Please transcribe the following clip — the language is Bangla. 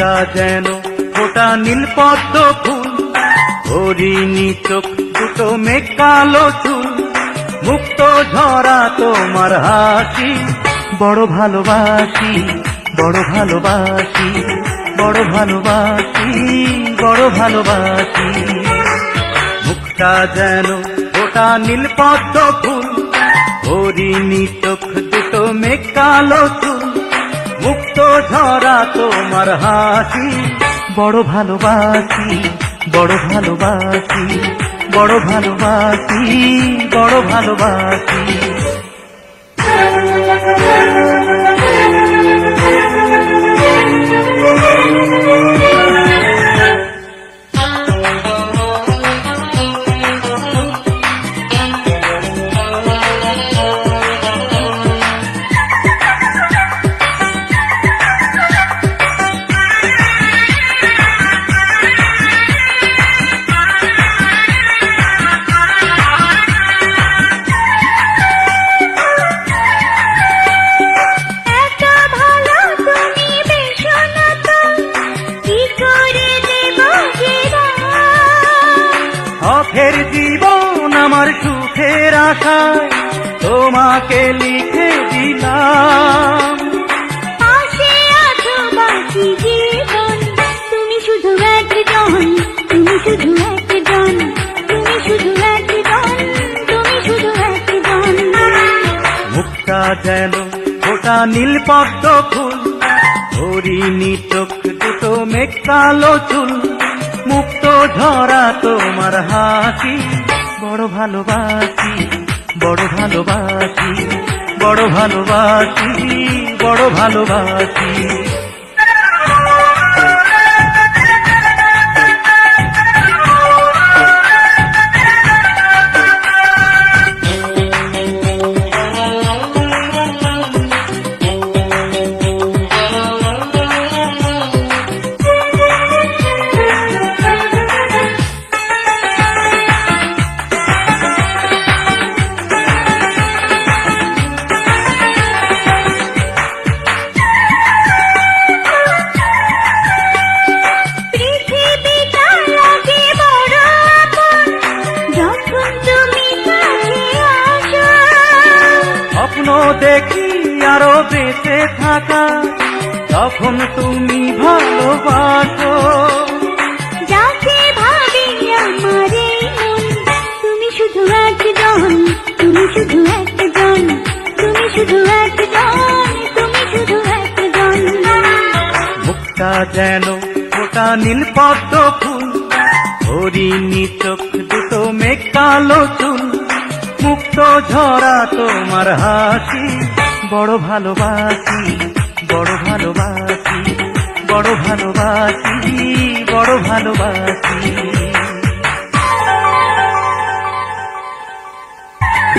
মুখটা যেন ফোটা নীল পদ্ম ফুল। হরিণী চোখ দুটো মেঘ কালো চুল। মুক্ত ঝরা তোমার হাসি, বড় ভালোবাসি বড় ভালোবাসি বড় ভালোবাসি বড় ভালোবাসি। মুখটা যেন ওটা নীল পদ্ম ফুল। হরিণী চোখ দুটো মেঘ কালো চুল। মুক্ত ঝরা তোমার হাসি। বড় ভালোবাসি বড় ভালোবাসি বড় ভালোবাসি বড় ভালোবাসি। শখের জীবন আমার সুখের আশায় তোমাকে লিখে দিলাম। পাশে আছো বাকি জীবন তুমি শুধু একজন তুমি শুধু একজন তুমি শুধু একজন তুমি শুধু একজন। মুখটা যেন ওটা নীল পদ্ম ফুল হরিণী চোখ দুটো মেঘ কালো চুল। ঝরা তোমার হাসি বড় ভালোবাসি বড় ভালোবাসি বড় ভালোবাসি বড় ভালোবাসি। দেখি আরও বেঁচে থাকা তখন তুমি ভালোবাসো। যাকে ভাবে আমার মন তুমি শুধু একজন তুমি শুধু একজন তুমি শুধু একজন তুমি শুধু একজন। মুখটা যেন ওটা নীল পদ্ম ফুল হরিণী চোখ দুটো মেঘ কালো চুল। মুক্ত ঝরা তোমার হাসি বড় ভালোবাসি বড় ভালোবাসি বড় ভালোবাসি বড় ভালোবাসি।